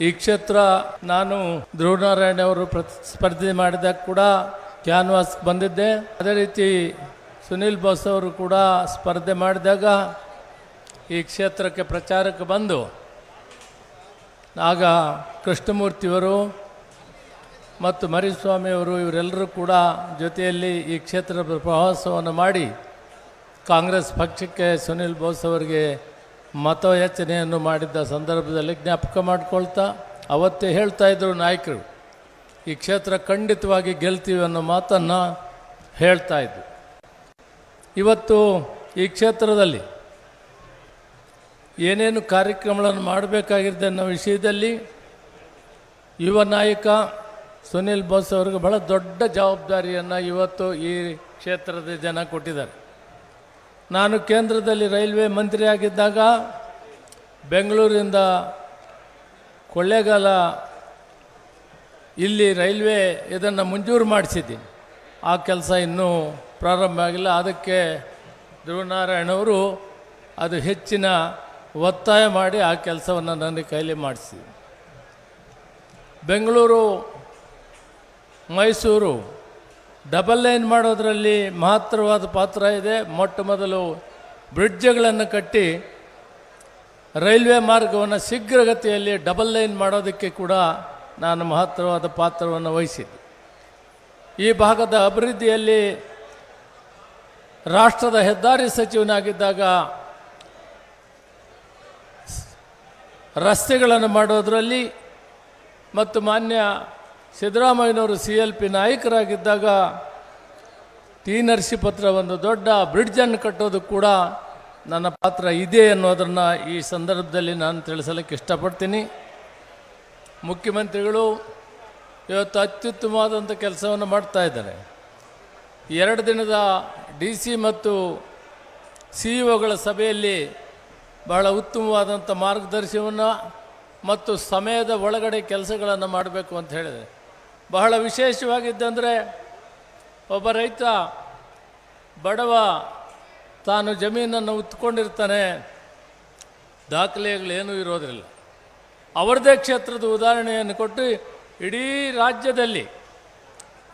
ಈ ಕ್ಷೇತ್ರ ನಾನು ಧ್ರುವನಾರಾಯಣ ಅವರು ಸ್ಪರ್ಧೆ ಮಾಡಿದಾಗ ಕೂಡ ಕ್ಯಾನ್ವಾಸ್ ಬಂದಿದ್ದೆ. ಅದೇ ರೀತಿ ಸುನಿಲ್ ಬೋಸ್ ಅವರು ಕೂಡ ಸ್ಪರ್ಧೆ ಮಾಡಿದಾಗ ಈ ಕ್ಷೇತ್ರಕ್ಕೆ ಪ್ರಚಾರಕ್ಕೆ ಬಂದು ಆಗ ಕೃಷ್ಣಮೂರ್ತಿಯವರು ಮತ್ತು ಮರಿಸ್ವಾಮಿಯವರು ಇವರೆಲ್ಲರೂ ಕೂಡ ಜೊತೆಯಲ್ಲಿ ಈ ಕ್ಷೇತ್ರದ ಪ್ರವಾಸವನ್ನು ಮಾಡಿ ಕಾಂಗ್ರೆಸ್ ಪಕ್ಷಕ್ಕೆ ಸುನಿಲ್ ಬೋಸ್ ಅವರಿಗೆ ಮತಯಾಚನೆಯನ್ನು ಮಾಡಿದ್ದ ಸಂದರ್ಭದಲ್ಲಿ ಜ್ಞಾಪಕ ಮಾಡಿಕೊಳ್ತಾ ಅವತ್ತೇ ಹೇಳ್ತಾ ಇದ್ದರು ನಾಯಕರು, ಈ ಕ್ಷೇತ್ರ ಖಂಡಿತವಾಗಿ ಗೆಲ್ತೀವಿ ಅನ್ನೋ ಮಾತನ್ನು ಹೇಳ್ತಾ ಇದ್ದರು ಇವತ್ತು ಈ ಕ್ಷೇತ್ರದಲ್ಲಿ ಏನೇನು ಕಾರ್ಯಕ್ರಮಗಳನ್ನು ಮಾಡಬೇಕಾಗಿದೆ ಅನ್ನೋ ವಿಷಯದಲ್ಲಿ ಯುವ ನಾಯಕ ಸುನಿಲ್ ಬೋಸ್ ಅವರಿಗೆ ಬಹಳ ದೊಡ್ಡ ಜವಾಬ್ದಾರಿಯನ್ನು ಇವತ್ತು ಈ ಕ್ಷೇತ್ರದ ಜನ ಕೊಟ್ಟಿದ್ದಾರೆ. ನಾನು ಕೇಂದ್ರದಲ್ಲಿ ರೈಲ್ವೆ ಮಂತ್ರಿಯಾಗಿದ್ದಾಗ ಬೆಂಗಳೂರಿಂದ ಕೊಳ್ಳೇಗಾಲ ಇಲ್ಲಿ ರೈಲ್ವೆ ಇದನ್ನು ಮಂಜೂರು ಮಾಡಿಸಿದ್ದೀನಿ. ಆ ಕೆಲಸ ಇನ್ನೂ ಪ್ರಾರಂಭ ಆಗಿಲ್ಲ. ಅದಕ್ಕೆ ಧ್ರುವನಾರಾಯಣವರು ಅದು ಹೆಚ್ಚಿನ ಒತ್ತಾಯ ಮಾಡಿ ಆ ಕೆಲಸವನ್ನು ನನ್ನ ಕೈಲಿ ಮಾಡಿಸಿ ಬೆಂಗಳೂರು, ಮೈಸೂರು ಡಬಲ್ ಲೈನ್ ಮಾಡೋದರಲ್ಲಿ ಮಹತ್ತರವಾದ ಪಾತ್ರ ಇದೆ. ಮೊಟ್ಟ ಮೊದಲು ಬ್ರಿಡ್ಜ್ಗಳನ್ನು ಕಟ್ಟಿ ರೈಲ್ವೆ ಮಾರ್ಗವನ್ನು ಶೀಘ್ರಗತಿಯಲ್ಲಿ ಡಬಲ್ ಲೈನ್ ಮಾಡೋದಕ್ಕೆ ಕೂಡ ನಾನು ಮಹತ್ತರವಾದ ಪಾತ್ರವನ್ನು ವಹಿಸಿದ್ದೆ. ಈ ಭಾಗದ ಅಭಿವೃದ್ಧಿಯಲ್ಲಿ ರಾಷ್ಟ್ರದ ಹೆದ್ದಾರಿ ಸಚಿವನಾಗಿದ್ದಾಗ ರಸ್ತೆಗಳನ್ನು ಮಾಡೋದರಲ್ಲಿ ಮತ್ತು ಮಾನ್ಯ ಸಿದ್ದರಾಮಯ್ಯನವರು ಸಿ ಎಲ್ ಪಿ ನಾಯಕರಾಗಿದ್ದಾಗ ಟಿ ಪತ್ರ ಒಂದು ದೊಡ್ಡ ಬ್ರಿಡ್ಜನ್ನು ಕಟ್ಟೋದು ಕೂಡ ನನ್ನ ಪಾತ್ರ ಇದೆ ಅನ್ನೋದನ್ನು ಈ ಸಂದರ್ಭದಲ್ಲಿ ನಾನು ತಿಳಿಸಲಿಕ್ಕೆ ಇಷ್ಟಪಡ್ತೀನಿ. ಮುಖ್ಯಮಂತ್ರಿಗಳು ಇವತ್ತು ಅತ್ಯುತ್ತಮವಾದಂಥ ಕೆಲಸವನ್ನು ಮಾಡ್ತಾ ಇದ್ದಾರೆ. ಎರಡು ದಿನದ ಡಿ ಸಿ ಮತ್ತು ಸಿ ಇಒಗಳ ಸಭೆಯಲ್ಲಿ ಬಹಳ ಉತ್ತಮವಾದಂಥ ಮಾರ್ಗದರ್ಶನವನ್ನು ಮತ್ತು ಸಮಯದ ಒಳಗಡೆ ಕೆಲಸಗಳನ್ನು ಮಾಡಬೇಕು ಅಂತ ಹೇಳಿದೆ. ಬಹಳ ವಿಶೇಷವಾಗಿದ್ದಂದರೆ ಒಬ್ಬ ರೈತ, ಬಡವ, ತಾನು ಜಮೀನನ್ನು ಉತ್ಕೊಂಡಿರ್ತಾನೆ ದಾಖಲೆಗಳೇನೂ ಇರೋದಿಲ್ಲ. ಅವರದೇ ಕ್ಷೇತ್ರದ ಉದಾಹರಣೆಯನ್ನು ಕೊಟ್ಟು ಇಡೀ ರಾಜ್ಯದಲ್ಲಿ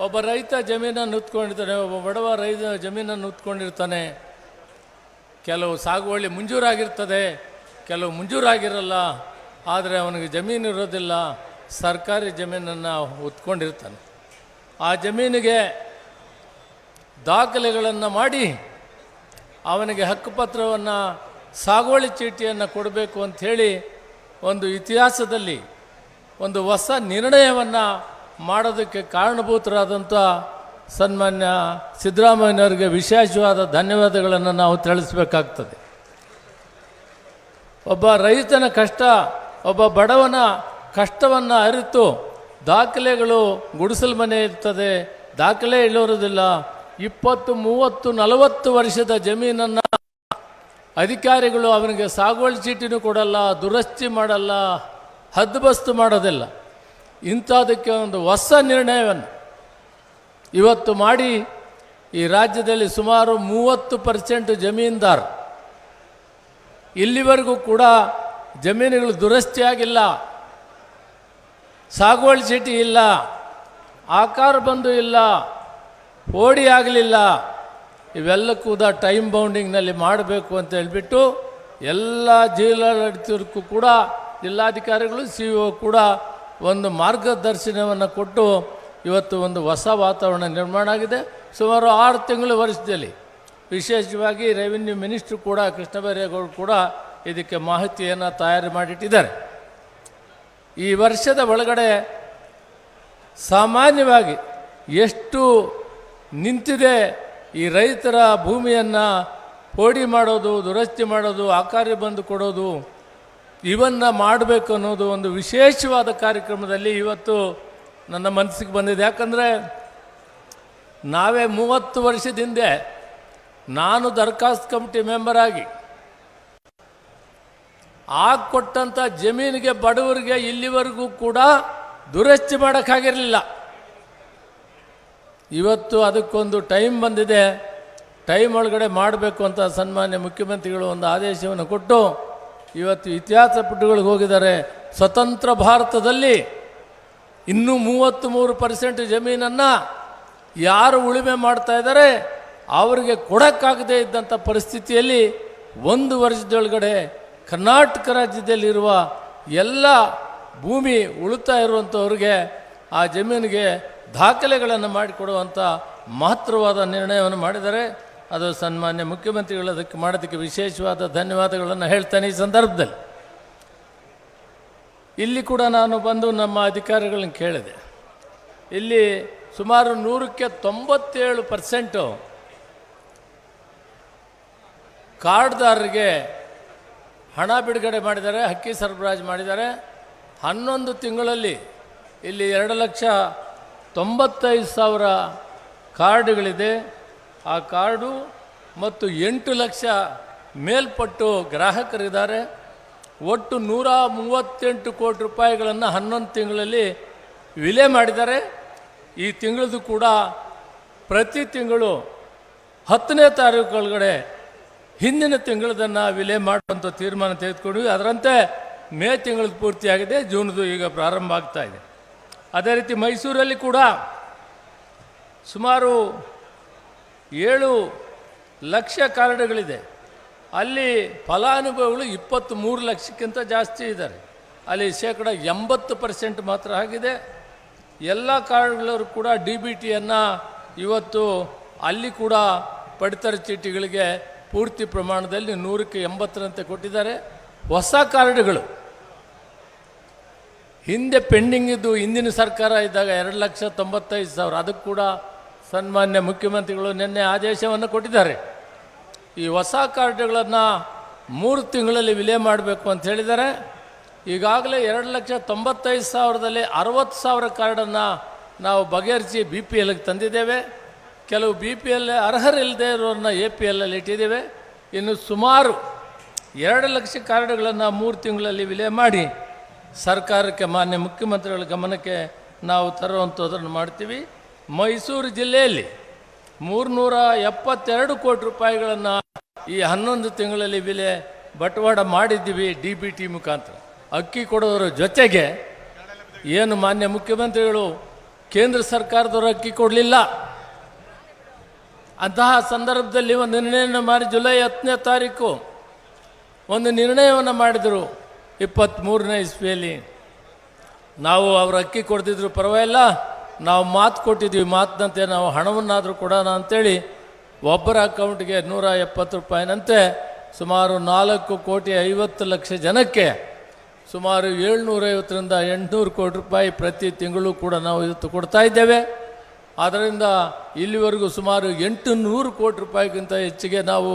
ಒಬ್ಬ ರೈತ ಜಮೀನನ್ನು ಉತ್ಕೊಂಡಿರ್ತಾನೆ, ಒಬ್ಬ ಬಡವ ರೈತ ಜಮೀನನ್ನು ಉತ್ಕೊಂಡಿರ್ತಾನೆ. ಕೆಲವು ಸಾಗುವಳಿ ಮಂಜೂರಾಗಿರ್ತದೆ, ಕೆಲವು ಮುಂಜೂರಾಗಿರಲ್ಲ, ಆದರೆ ಅವನಿಗೆ ಜಮೀನು ಇರೋದಿಲ್ಲ. ಸರ್ಕಾರಿ ಜಮೀನನ್ನು ಹೊತ್ಕೊಂಡಿರ್ತಾನೆ. ಆ ಜಮೀನಿಗೆ ದಾಖಲೆಗಳನ್ನು ಮಾಡಿ ಅವನಿಗೆ ಹಕ್ಕುಪತ್ರವನ್ನು, ಸಾಗುವಳಿ ಚೀಟಿಯನ್ನು ಕೊಡಬೇಕು ಅಂಥೇಳಿ ಒಂದು ಇತಿಹಾಸದಲ್ಲಿ ಒಂದು ಹೊಸ ನಿರ್ಣಯವನ್ನು ಮಾಡೋದಕ್ಕೆ ಕಾರಣಭೂತರಾದಂಥ ಸನ್ಮಾನ್ಯ ಸಿದ್ದರಾಮಯ್ಯನವರಿಗೆ ವಿಶೇಷವಾದ ಧನ್ಯವಾದಗಳನ್ನು ನಾವು ತಿಳಿಸಬೇಕಾಗ್ತದೆ. ಒಬ್ಬ ರೈತನ ಕಷ್ಟ, ಒಬ್ಬ ಬಡವನ ಕಷ್ಟವನ್ನು ಅರಿತು ದಾಖಲೆಗಳು ಗುಡಿಸಲು ಮನೆ ಇರ್ತದೆ ದಾಖಲೆ ಇಲ್ಲೋರೋದಿಲ್ಲ. ಇಪ್ಪತ್ತು, ಮೂವತ್ತು, ನಲವತ್ತು ವರ್ಷದ ಜಮೀನನ್ನು ಅಧಿಕಾರಿಗಳು ಅವನಿಗೆ ಸಾಗುವಳಿ ಚೀಟಿನೂ ಕೊಡಲ್ಲ, ದುರಸ್ತಿ ಮಾಡಲ್ಲ, ಹದ್ದುಬಸ್ತು ಮಾಡೋದಿಲ್ಲ. ಇಂಥದಕ್ಕೆ ಒಂದು ಹೊಸ ನಿರ್ಣಯವನ್ನು ಇವತ್ತು ಮಾಡಿ ಈ ರಾಜ್ಯದಲ್ಲಿ ಸುಮಾರು ಮೂವತ್ತು ಪರ್ಸೆಂಟ್ ಜಮೀನ್ದಾರ್. ಇಲ್ಲಿವರೆಗೂ ಕೂಡ ಜಮೀನುಗಳು ದುರಸ್ತಿ ಆಗಿಲ್ಲ ಸಾಗುವಳಿ ಚೀಟಿ ಇಲ್ಲ, ಆಕಾರ ಬಂದು ಇಲ್ಲ, ಓಡಿ ಆಗಲಿಲ್ಲ. ಇವೆಲ್ಲಕ್ಕೂ ಕೂಡ ಟೈಮ್ ಬೌಂಡಿಂಗ್ನಲ್ಲಿ ಮಾಡಬೇಕು ಅಂತ ಹೇಳಿಬಿಟ್ಟು ಎಲ್ಲ ಜಿಲ್ಲಾಡಳಿತಕ್ಕೂ ಕೂಡ, ಜಿಲ್ಲಾಧಿಕಾರಿಗಳು ಸಿ ಒ ಕೂಡ ಒಂದು ಮಾರ್ಗದರ್ಶನವನ್ನು ಕೊಟ್ಟು ಇವತ್ತು ಒಂದು ಹೊಸ ವಾತಾವರಣ ನಿರ್ಮಾಣ ಆಗಿದೆ. ಸುಮಾರು ಆರು ತಿಂಗಳು ವರ್ಷದಲ್ಲಿ ವಿಶೇಷವಾಗಿ ರೆವಿನ್ಯೂ ಮಿನಿಸ್ಟ್ರು ಕೂಡ ಕೃಷ್ಣ ಬೈರೇಗೌಡರು ಕೂಡ ಇದಕ್ಕೆ ಮಾಹಿತಿಯನ್ನು ತಯಾರಿ ಮಾಡಿಟ್ಟಿದ್ದಾರೆ. ಈ ವರ್ಷದ ಒಳಗಡೆ ಸಾಮಾನ್ಯವಾಗಿ ಎಷ್ಟು ನಿಂತಿದೆ ಈ ರೈತರ ಭೂಮಿಯನ್ನು ಪೋಡಿ ಮಾಡೋದು, ದುರಸ್ತಿ ಮಾಡೋದು, ಆಕಾರಿ ಬಂದು ಕೊಡೋದು, ಇವನ್ನು ಮಾಡಬೇಕು ಅನ್ನೋದು ಒಂದು ವಿಶೇಷವಾದ ಕಾರ್ಯಕ್ರಮದಲ್ಲಿ ಇವತ್ತು ನನ್ನ ಮನಸ್ಸಿಗೆ ಬಂದಿದೆ. ಯಾಕಂದರೆ ನಾವೇ ಮೂವತ್ತು ವರ್ಷದಿಂದೆ ನಾನು ದರ್ಖಾಸ್ತ್ ಕಮಿಟಿ ಮೆಂಬರ್ ಆಗಿ ಕೊಟ್ಟಂಥ ಜಮೀನಿಗೆ ಬಡವರಿಗೆ ಇಲ್ಲಿವರೆಗೂ ಕೂಡ ದುರಸ್ತಿ ಮಾಡೋಕ್ಕಾಗಿರಲಿಲ್ಲ. ಇವತ್ತು ಅದಕ್ಕೊಂದು ಟೈಮ್ ಬಂದಿದೆ. ಟೈಮ್ ಒಳಗಡೆ ಮಾಡಬೇಕು ಅಂತ ಸನ್ಮಾನ್ಯ ಮುಖ್ಯಮಂತ್ರಿಗಳು ಒಂದು ಆದೇಶವನ್ನು ಕೊಟ್ಟು ಇವತ್ತು ಇತಿಹಾಸ ಪುಟಗಳಿಗೆ ಹೋಗಿದ್ದಾರೆ. ಸ್ವತಂತ್ರ ಭಾರತದಲ್ಲಿ ಇನ್ನೂ ಮೂವತ್ತು ಮೂರು ಪರ್ಸೆಂಟ್ ಜಮೀನನ್ನು ಯಾರು ಉಳುಮೆ ಮಾಡ್ತಾ ಇದ್ದಾರೆ, ಅವರಿಗೆ ಕೊಡೋಕ್ಕಾಗದೇ ಇದ್ದಂಥ ಪರಿಸ್ಥಿತಿಯಲ್ಲಿ ಒಂದು ವರ್ಷದೊಳಗಡೆ ಕರ್ನಾಟಕ ರಾಜ್ಯದಲ್ಲಿರುವ ಎಲ್ಲ ಭೂಮಿ ಉಳುತ್ತಾ ಇರುವಂಥವ್ರಿಗೆ ಆ ಜಮೀನಿಗೆ ದಾಖಲೆಗಳನ್ನು ಮಾಡಿಕೊಡುವಂಥ ಮಹತ್ತರವಾದ ನಿರ್ಣಯವನ್ನು ಮಾಡಿದ್ದಾರೆ ಅದು ಸನ್ಮಾನ್ಯ ಮುಖ್ಯಮಂತ್ರಿಗಳು ಅದಕ್ಕೆ ಮಾಡೋದಕ್ಕೆ ವಿಶೇಷವಾದ ಧನ್ಯವಾದಗಳನ್ನು ಹೇಳ್ತಾನೆ ಈ ಸಂದರ್ಭದಲ್ಲಿ. ಇಲ್ಲಿ ಕೂಡ ನಾನು ಬಂದು ನಮ್ಮ ಅಧಿಕಾರಿಗಳನ್ನ ಕೇಳಿದೆ. ಇಲ್ಲಿ ಸುಮಾರು ನೂರಕ್ಕೆ ತೊಂಬತ್ತೇಳು ಪರ್ಸೆಂಟು ಕಾರ್ಡ್ದಾರರಿಗೆ ಹಣ ಬಿಡುಗಡೆ ಮಾಡಿದ್ದಾರೆ, ಹಕ್ಕಿ ಸರಬರಾಜು ಮಾಡಿದ್ದಾರೆ. ಹನ್ನೊಂದು ತಿಂಗಳಲ್ಲಿ ಇಲ್ಲಿ ಎರಡು ಲಕ್ಷ ತೊಂಬತ್ತೈದು ಸಾವಿರ ಕಾರ್ಡುಗಳಿದೆ. ಆ ಕಾರ್ಡು ಮತ್ತು ಎಂಟು ಲಕ್ಷ ಮೇಲ್ಪಟ್ಟು ಗ್ರಾಹಕರಿದ್ದಾರೆ. ಒಟ್ಟು ನೂರ ಮೂವತ್ತೆಂಟು ಕೋಟಿ ರೂಪಾಯಿಗಳನ್ನು ಹನ್ನೊಂದು ತಿಂಗಳಲ್ಲಿ ವಿಲೆ ಮಾಡಿದ್ದಾರೆ. ಈ ತಿಂಗಳದು ಕೂಡ ಪ್ರತಿ ತಿಂಗಳು ಹತ್ತನೇ ತಾರೀಕು ಒಳಗಡೆ ಹಿಂದಿನ ತಿಂಗಳದನ್ನು ವಿಲೆ ಮಾಡುವಂಥ ತೀರ್ಮಾನ ತೆಗೆದುಕೊಂಡ್ವಿ ಅದರಂತೆ ಮೇ ತಿಂಗಳದ್ದು ಪೂರ್ತಿಯಾಗಿದೆ, ಜೂನ್ದು ಈಗ ಪ್ರಾರಂಭ ಆಗ್ತಾ ಇದೆ. ಅದೇ ರೀತಿ ಮೈಸೂರಲ್ಲಿ ಕೂಡ ಸುಮಾರು ಏಳು ಲಕ್ಷ ಕಾರ್ಡ್ಗಳಿದೆ ಅಲ್ಲಿ ಫಲಾನುಭವಿಗಳು ಇಪ್ಪತ್ತ್ ಮೂರು ಲಕ್ಷಕ್ಕಿಂತ ಜಾಸ್ತಿ ಇದ್ದಾರೆ. ಅಲ್ಲಿ ಶೇಕಡ ಎಂಬತ್ತು ಪರ್ಸೆಂಟ್ ಮಾತ್ರ ಆಗಿದೆ. ಎಲ್ಲ ಕಾರ್ಡ್ಗಳವರು ಕೂಡ ಡಿ ಬಿ ಟಿಯನ್ನು ಇವತ್ತು ಅಲ್ಲಿ ಕೂಡ ಪಡಿತರ ಚೀಟಿಗಳಿಗೆ ಪೂರ್ತಿ ಪ್ರಮಾಣದಲ್ಲಿ ನೂರಕ್ಕೆ ಎಂಬತ್ತರಂತೆ ಕೊಟ್ಟಿದ್ದಾರೆ. ಹೊಸ ಕಾರ್ಡ್ಗಳು. ಹಿಂದೆ ಪೆಂಡಿಂಗ್ ಇದ್ದು ಹಿಂದಿನ ಸರ್ಕಾರ ಇದ್ದಾಗ ಎರಡು ಲಕ್ಷ ತೊಂಬತ್ತೈದು ಸಾವಿರ. ಅದಕ್ಕೆ ಕೂಡ ಸನ್ಮಾನ್ಯ ಮುಖ್ಯಮಂತ್ರಿಗಳು ನಿನ್ನೆ ಆದೇಶವನ್ನು ಕೊಟ್ಟಿದ್ದಾರೆ. ಈ ಹೊಸ ಕಾರ್ಡ್ಗಳನ್ನು ಮೂರು ತಿಂಗಳಲ್ಲಿ ವಿಲೆ ಮಾಡಬೇಕು ಅಂತ ಹೇಳಿದ್ದಾರೆ. ಈಗಾಗಲೇ ಎರಡು ಲಕ್ಷ ತೊಂಬತ್ತೈದು ಸಾವಿರದಲ್ಲಿ ಅರವತ್ತು ಸಾವಿರ ಕಾರ್ಡನ್ನು ನಾವು ಬಗೆಹರಿಸಿ ಬಿ ಪಿ ಎಲ್ಗೆ ತಂದಿದ್ದೇವೆ. ಕೆಲವು ಬಿ ಪಿ ಎಲ್ ಅರ್ಹರಿಲ್ಲದೆ ಇರೋರನ್ನ ಎ ಪಿ ಎಲ್ಲಲ್ಲಿ ಇಟ್ಟಿದ್ದೇವೆ. ಇನ್ನು ಸುಮಾರು ಎರಡು ಲಕ್ಷ ಕಾರ್ಡ್ಗಳನ್ನು ಮೂರು ತಿಂಗಳಲ್ಲಿ ವಿಲೆ ಮಾಡಿ ಸರ್ಕಾರಕ್ಕೆ ಮಾನ್ಯ ಮುಖ್ಯಮಂತ್ರಿಗಳ ಗಮನಕ್ಕೆ ನಾವು ತರುವಂಥದ್ದನ್ನು ಮಾಡ್ತೀವಿ. ಮೈಸೂರು ಜಿಲ್ಲೆಯಲ್ಲಿ ಮೂರುನೂರ ಎಪ್ಪತ್ತೆರಡು ಕೋಟಿ ರೂಪಾಯಿಗಳನ್ನು ಈ ಹನ್ನೊಂದು ತಿಂಗಳಲ್ಲಿ ವಿಲೆ ಬಟವಾಡ ಮಾಡಿದ್ದೀವಿ ಡಿ ಬಿ ಟಿ ಮುಖಾಂತರ. ಅಕ್ಕಿ ಕೊಡೋದ್ರ ಜೊತೆಗೆ ಏನು ಮಾನ್ಯ ಮುಖ್ಯಮಂತ್ರಿಗಳು ಕೇಂದ್ರ ಸರ್ಕಾರದವರು ಅಕ್ಕಿ ಕೊಡಲಿಲ್ಲ. ಅಂತಹ ಸಂದರ್ಭದಲ್ಲಿ ಒಂದು ನಿರ್ಣಯವನ್ನು ಮಾಡಿ ಜುಲೈ ಹತ್ತನೇ ತಾರೀಕು ಒಂದು ನಿರ್ಣಯವನ್ನು ಮಾಡಿದರು ಇಪ್ಪತ್ತ್ಮೂರನೇ ಇಸ್ವಿಯಲ್ಲಿ. ನಾವು ಅವ್ರು ಅಕ್ಕಿ ಕೊಡ್ತಿದ್ರು, ಪರವಾಗಿಲ್ಲ, ನಾವು ಮಾತು ಕೊಟ್ಟಿದ್ವಿ ಮಾತಿನಂತೆ ನಾವು ಹಣವನ್ನಾದರೂ ಕೊಡೋಣ ಅಂಥೇಳಿ ಒಬ್ಬರ ಅಕೌಂಟ್ಗೆ ನೂರ ಎಪ್ಪತ್ತು ರೂಪಾಯಿನಂತೆ ಸುಮಾರು ನಾಲ್ಕು ಕೋಟಿ ಐವತ್ತು ಲಕ್ಷ ಜನಕ್ಕೆ ಸುಮಾರು ಏಳ್ನೂರೈವತ್ತರಿಂದ ಎಂಟುನೂರು ಕೋಟಿ ರೂಪಾಯಿ ಪ್ರತಿ ತಿಂಗಳು ಕೂಡ ನಾವು ಇವತ್ತು ಕೊಡ್ತಾ ಇದ್ದೇವೆ. ಆದ್ದರಿಂದ ಇಲ್ಲಿವರೆಗೂ ಸುಮಾರು ಎಂಟು ನೂರು ಕೋಟಿ ರೂಪಾಯಿಗಿಂತ ಹೆಚ್ಚಿಗೆ ನಾವು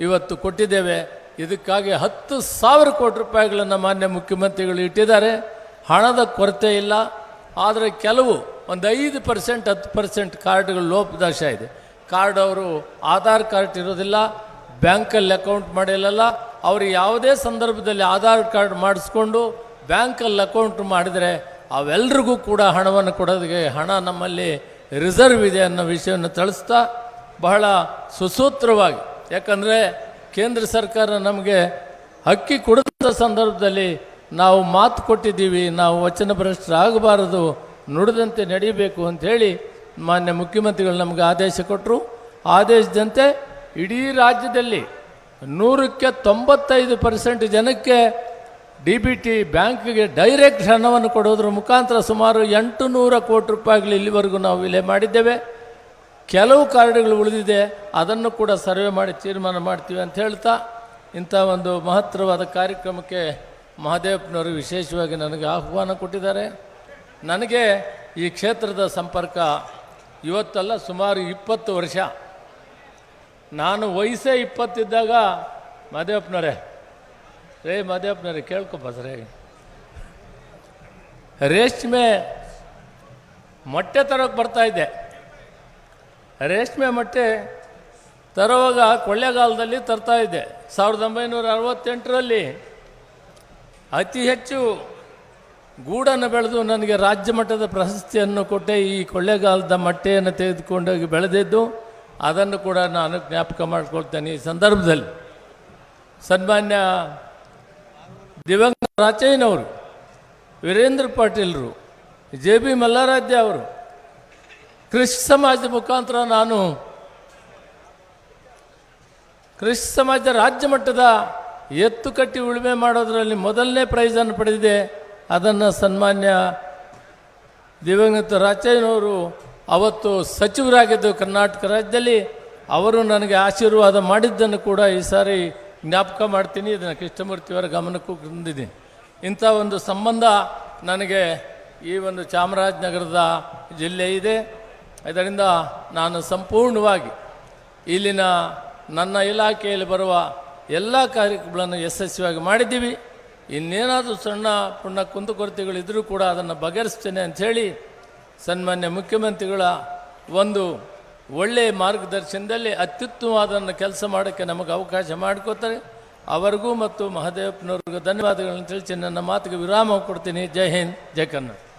ಇವತ್ತು ಕೊಟ್ಟಿದ್ದೇವೆ. ಇದಕ್ಕಾಗಿ ಹತ್ತು ಸಾವಿರ ಕೋಟಿ ರೂಪಾಯಿಗಳನ್ನು ಮಾನ್ಯ ಮುಖ್ಯಮಂತ್ರಿಗಳು ಇಟ್ಟಿದ್ದಾರೆ. ಹಣದ ಕೊರತೆ ಇಲ್ಲ. ಆದರೆ ಕೆಲವು ಒಂದು ಐದು ಪರ್ಸೆಂಟ್, ಹತ್ತು ಪರ್ಸೆಂಟ್ ಕಾರ್ಡ್ಗಳು ಲೋಪದೋಷ ಇದೆ. ಕಾರ್ಡ್ ಅವರು ಆಧಾರ್ ಕಾರ್ಡ್ ಇರೋದಿಲ್ಲ, ಬ್ಯಾಂಕಲ್ಲಿ ಅಕೌಂಟ್ ಮಾಡಿಲ್ಲಲ್ಲ. ಅವರು ಯಾವುದೇ ಸಂದರ್ಭದಲ್ಲಿ ಆಧಾರ್ ಕಾರ್ಡ್ ಮಾಡಿಸ್ಕೊಂಡು ಬ್ಯಾಂಕಲ್ಲಿ ಅಕೌಂಟ್ ಮಾಡಿದರೆ ಅವೆಲ್ರಿಗೂ ಕೂಡ ಹಣವನ್ನು ಕೊಡೋದಕ್ಕೆ ಹಣ ನಮ್ಮಲ್ಲಿ ರಿಸರ್ವ್ ಇದೆ ಅನ್ನೋ ವಿಷಯವನ್ನು ತಳಿಸ್ತಾ ಬಹಳ ಸುಸೂತ್ರವಾಗಿ. ಯಾಕಂದರೆ ಕೇಂದ್ರ ಸರ್ಕಾರ ನಮಗೆ ಅಕ್ಕಿ ಕೊಡದ ಸಂದರ್ಭದಲ್ಲಿ ನಾವು ಮಾತು ಕೊಟ್ಟಿದ್ದೀವಿ, ನಾವು ವಚನ ಭ್ರಷ್ಟರಾಗಬಾರದು ನುಡಿದಂತೆ ನಡೀಬೇಕು ಅಂಥೇಳಿ ಮಾನ್ಯ ಮುಖ್ಯಮಂತ್ರಿಗಳು ನಮಗೆ ಆದೇಶ ಕೊಟ್ಟರು ಆದೇಶದಂತೆ ಇಡೀ ರಾಜ್ಯದಲ್ಲಿ ನೂರಕ್ಕೆ ತೊಂಬತ್ತೈದು ಪರ್ಸೆಂಟ್ ಜನಕ್ಕೆ ಡಿ ಬಿ ಟಿ ಬ್ಯಾಂಕ್ಗೆ ಡೈರೆಕ್ಟ್ ಹಣವನ್ನು ಕೊಡೋದ್ರ ಮುಖಾಂತರ ಸುಮಾರು ಎಂಟು ನೂರ ಕೋಟಿ ರೂಪಾಯಿಗಳು ಇಲ್ಲಿವರೆಗೂ ನಾವು ವಿಲೆ ಮಾಡಿದ್ದೇವೆ. ಕೆಲವು ಕಾರ್ಡ್ಗಳು ಉಳಿದಿದೆ. ಅದನ್ನು ಕೂಡ ಸರ್ವೆ ಮಾಡಿ ತೀರ್ಮಾನ ಮಾಡ್ತೀವಿ ಅಂತ ಹೇಳ್ತಾ ಇಂಥ ಒಂದು ಮಹತ್ತರವಾದ ಕಾರ್ಯಕ್ರಮಕ್ಕೆ ಮಹದೇವಪ್ಪನವರು ವಿಶೇಷವಾಗಿ ನನಗೆ ಆಹ್ವಾನ ಕೊಟ್ಟಿದ್ದಾರೆ. ನನಗೆ ಈ ಕ್ಷೇತ್ರದ ಸಂಪರ್ಕ ಇವತ್ತಲ್ಲ ಸುಮಾರು ಇಪ್ಪತ್ತು ವರ್ಷ. ನಾನು ವಯಸ್ಸೇ ಇಪ್ಪತ್ತಿದ್ದಾಗ ಮಹದೇವಪ್ಪನವರೇ ರೇ ಮಹದೇವಪ್ಪನವರೇ ಕೇಳ್ಕೊಬಸ್ರೆ ರೇಷ್ಮೆ ಮೊಟ್ಟೆ ತರೋಕೆ ಬರ್ತಾ ಇದ್ದೆ ರೇಷ್ಮೆ ಮೊಟ್ಟೆ ತರುವಾಗ ಕೊಳ್ಳೆಗಾಲದಲ್ಲಿ ತರ್ತಾ ಇದ್ದೆ ಸಾವಿರದ ಒಂಬೈನೂರ ಅರವತ್ತೆಂಟರಲ್ಲಿ ಅತಿ ಹೆಚ್ಚು ಗೂಡನ್ನು ಬೆಳೆದು ನನಗೆ ರಾಜ್ಯ ಮಟ್ಟದ ಪ್ರಶಸ್ತಿಯನ್ನು ಕೊಟ್ಟೆ. ಈ ಕೊಳ್ಳೆಗಾಲದ ಮೊಟ್ಟೆಯನ್ನು ತೆಗೆದುಕೊಂಡೋಗಿ ಬೆಳೆದಿದ್ದು, ಅದನ್ನು ಕೂಡ ನಾನು ಜ್ಞಾಪಕ ಮಾಡಿಕೊಳ್ತೇನೆ ಈ ಸಂದರ್ಭದಲ್ಲಿ. ಸನ್ಮಾನ್ಯ ದಿವಂಗತ ರಾಚಯ್ಯನವರು, ವೀರೇಂದ್ರ ಪಾಟೀಲ್ರು ಜೆ ಬಿ ಮಲ್ಲಾರಾಧ್ಯ ಅವರು, ಕೃಷಿ ಸಮಾಜದ ಮುಖಾಂತರ ನಾನು ಕೃಷಿ ಸಮಾಜ ರಾಜ್ಯ ಮಟ್ಟದ ಎತ್ತು ಕಟ್ಟಿ ಉಳುಮೆ ಮಾಡೋದರಲ್ಲಿ ಮೊದಲನೇ ಪ್ರೈಸನ್ನು ಪಡೆದಿದೆ. ಅದನ್ನು ಸನ್ಮಾನ್ಯ ದಿವಂಗತ ರಾಚಯ್ಯನವರು ಅವತ್ತು ಸಚಿವರಾಗಿದ್ದು ಕರ್ನಾಟಕ ರಾಜ್ಯದಲ್ಲಿ. ಅವರು ನನಗೆ ಆಶೀರ್ವಾದ ಮಾಡಿದ್ದನ್ನು ಕೂಡ ಈ ಸಾರಿ ಜ್ಞಾಪಕ ಮಾಡ್ತೀನಿ, ಇದನ್ನು ಕೃಷ್ಣಮೂರ್ತಿಯವರ ಗಮನಕ್ಕೂ ತಂದಿದ್ದೀನಿ. ಇಂಥ ಒಂದು ಸಂಬಂಧ ನನಗೆ ಈ ಒಂದು ಚಾಮರಾಜನಗರದ ಜಿಲ್ಲೆ ಇದೆ. ಇದರಿಂದ ನಾನು ಸಂಪೂರ್ಣವಾಗಿ ಇಲ್ಲಿನ ನನ್ನ ಇಲಾಖೆಯಲ್ಲಿ ಬರುವ ಎಲ್ಲ ಕಾರ್ಯಕ್ರಮಗಳನ್ನು ಯಶಸ್ವಿಯಾಗಿ ಮಾಡಿದ್ದೀವಿ. ಇನ್ನೇನಾದರೂ ಸಣ್ಣ ಪುಣ್ಯ ಕುಂದುಕೊರತೆಗಳಿದ್ದರೂ ಕೂಡ ಅದನ್ನು ಬಗೆಹರಿಸ್ತೇನೆ ಅಂಥೇಳಿ ಸನ್ಮಾನ್ಯ ಮುಖ್ಯಮಂತ್ರಿಗಳ ಒಂದು ಒಳ್ಳೆಯ ಮಾರ್ಗದರ್ಶನದಲ್ಲಿ ಅತ್ಯುತ್ತಮವಾದನ್ನು ಕೆಲಸ ಮಾಡೋಕ್ಕೆ ನಮಗೆ ಅವಕಾಶ ಮಾಡಿಕೊಡ್ತಾರೆ ಅವರಿಗೂ ಮತ್ತು ಮಹದೇವಪ್ಪನವ್ರಿಗೂ ಧನ್ಯವಾದಗಳನ್ನು ತಿಳಿಸಿ ನನ್ನ ಮಾತಿಗೆ ವಿರಾಮ ಕೊಡ್ತೀನಿ. ಜೈ ಹಿಂದ್, ಜೈ ಕನ್ನಡ.